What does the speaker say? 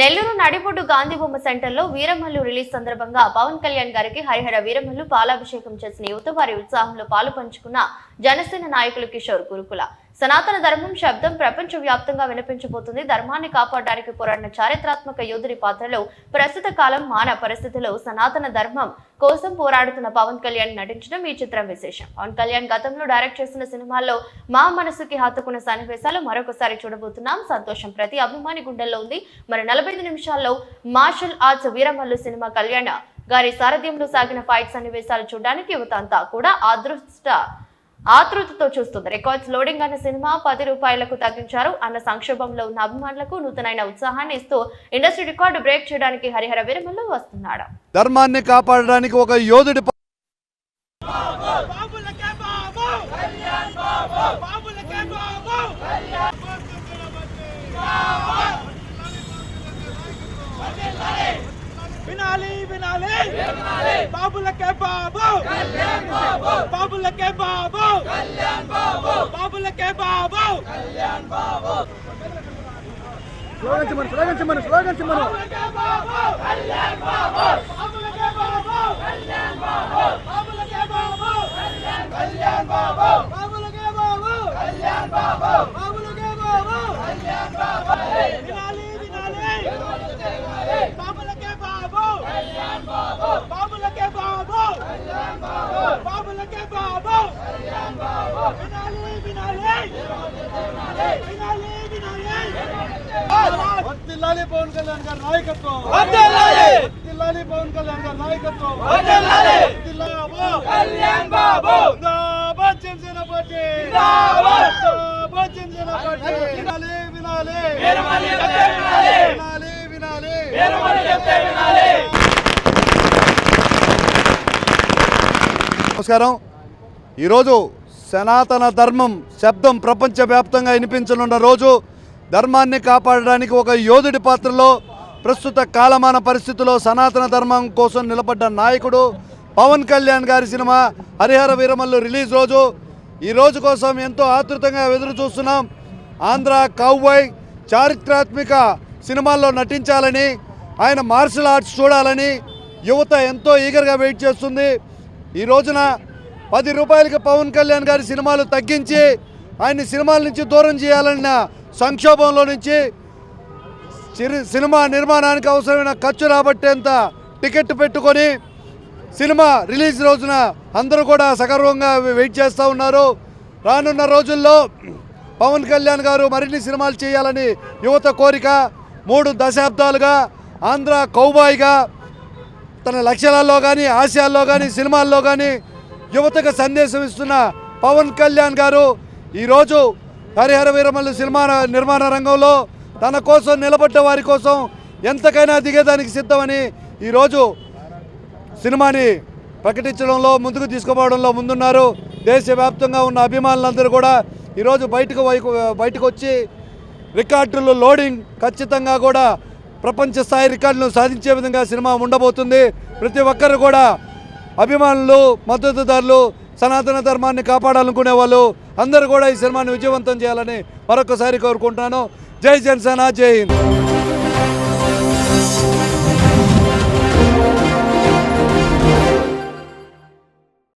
నెల్లూరు నడిబొడ్డు గాంధీ బొమ్మ సెంటర్లో వీరమల్లు రిలీజ్ సందర్భంగా పవన్ కళ్యాణ్ గారికి హరిహర వీరమల్లు పాలాభిషేకం చేసిన యువత వారి ఉత్సాహంలో పాలు పంచుకున్న జనసేన నాయకులు కిషోర్ గురుకుల. సనాతన ధర్మం శబ్దం ప్రపంచ వ్యాప్తంగా వినిపించబోతుంది. ధర్మాన్ని కాపాడడానికి పోరాడిన చారిత్రాత్మక యోధుడి పాత్రలో ప్రస్తుత కాలం మాన పరిస్థితిలో సనాతన ధర్మం కోసం పోరాడుతున్న పవన్ కళ్యాణ్ నటించడం ఈ చిత్రం విశేషం. పవన్ కళ్యాణ్ గతంలో డైరెక్ట్ చేసిన సినిమాల్లో మా మనసుకి హత్తుకున్న సన్నివేశాలు మరొకసారి చూడబోతున్నాం. సంతోషం ప్రతి అభిమాని గుండెల్లో ఉంది. మరి నలభై ఐదు నిమిషాల్లో మార్షల్ ఆర్ట్స్ వీరమల్లు సినిమా కళ్యాణ గారి సారథ్యంలో సాగిన ఫైట్ సన్నివేశాలు చూడడానికి యువత అంతా కూడా అదృష్ట ఆతృతతో చూస్తుంది రికార్డ్స్ లోడింగ్ అన్న సినిమా పది రూపాయలకు తగ్గించారు అన్న సంక్షోభంలో ఉన్న అభిమానులకు నూతనైన ఉత్సాహాన్ని ఇస్తూ ఇండస్ట్రీ రికార్డు బ్రేక్ చేయడానికి హరిహర వీరమల్లు వస్తున్నాడు ధర్మాన్ని కాపాడడానికి ఒక యోధుడి ప- బాబులకే బాబు కళ్యాణ్ బాబు బాబులకే బాబు వినాలి వినాలి. బాబులకే బాబు. బాబులకే బాబు. బాబులకే బాబు. బాబు. కళ్యాణ్ బాబు. బాబులకే బాబు. కళ్యాణ్ బాబు బాబులకే బాబు కళ్యాణ్ బాబు బాబులకే బాబు కళ్యాణ్ బాబు బాబులకే బాబు కళ్యాణ్ బాబు వినాలి వినాలి బాబులకే బాబు కళ్యాణ్ బాబు బాబులకే బాబు కళ్యాణ్ బాబు బాబులకే బాబు కళ్యాణ్ బాబు వినాలి వినాలి వినాలి వినాలి వర్ధిల్లాలి పవన్ కళ్యాణ్ గారి నాయకత్వం! వర్ధిల్లాలి పవన్ కళ్యాణ్ గారి నాయకత్వం! కళ్యాణ్ బాబు! జిందాబాద్ జనసేన పార్టీ! జిందాబాద్! జనసేన పార్టీ! వినాలి వినాలి! వినాలి! వినాలి వినాలి! వీరమల్లి చెప్తే వినాలి! నమస్కారం. ఈరోజు సనాతన ధర్మం శబ్దం ప్రపంచవ్యాప్తంగా వినిపించనున్న రోజు ధర్మాన్ని కాపాడడానికి ఒక యోధుడి పాత్రలో ప్రస్తుత కాలమాన పరిస్థితుల్లో సనాతన ధర్మం కోసం నిలబడ్డ నాయకుడు పవన్ కళ్యాణ్ గారి సినిమా హరిహర వీరమల్లు రిలీజ్ రోజు. ఈ రోజు కోసం ఎంతో ఆతృతంగా ఎదురు చూస్తున్నాం. ఆంధ్ర కౌబాయ్ చారిత్రాత్మక సినిమాల్లో నటించాలని ఆయన మార్షల్ ఆర్ట్స్ చూడాలని యువత ఎంతో ఈగర్గా వెయిట్ చేస్తుంది. ఈ రోజున పది రూపాయలకి పవన్ కళ్యాణ్ గారి సినిమాలు తగ్గించి ఆయన్ని సినిమాల నుంచి దూరం చేయాలన్న సంక్షోభంలో నుంచి సినిమా నిర్మాణానికి అవసరమైన ఖర్చు రాబట్టేంత టికెట్ పెట్టుకొని సినిమా రిలీజ్ రోజున అందరూ కూడా సగర్వంగా వెయిట్ చేస్తూ ఉన్నారు. రానున్న రోజుల్లో పవన్ కళ్యాణ్ గారు మరిన్ని సినిమాలు చేయాలని యువత కోరిక. మూడు దశాబ్దాలుగా ఆంధ్ర కౌబాయిగా తన లక్ష్యాలలో కానీ ఆశయాల్లో కానీ సినిమాల్లో కానీ యువతకు సందేశం ఇస్తున్న పవన్ కళ్యాణ్ గారు ఈరోజు హరిహర వీరమల్లు సినిమా నిర్మాణ రంగంలో తన కోసం నిలబడ్డ వారి కోసం ఎంతకైనా దిగేదానికి సిద్ధమని ఈరోజు సినిమాని ప్రకటించడంలో ముందుకు తీసుకుపోవడంలో ముందున్నారు. దేశవ్యాప్తంగా ఉన్న అభిమానులందరూ కూడా ఈరోజు బయటకు వైపు బయటకు వచ్చి రికార్డులు లోడింగ్ ఖచ్చితంగా కూడా ప్రపంచ స్థాయి రికార్డులను సాధించే విధంగా సినిమా ఉండబోతుంది. ప్రతి ఒక్కరు కూడా అభిమానులు మద్దతుదారులు సనాతన ధర్మాన్ని కాపాడాలనుకునే వాళ్ళు అందరూ కూడా ఈ సినిమాని విజయవంతం చేయాలని మరొకసారి కోరుకుంటున్నాను. జై జనసేన జై హింద్.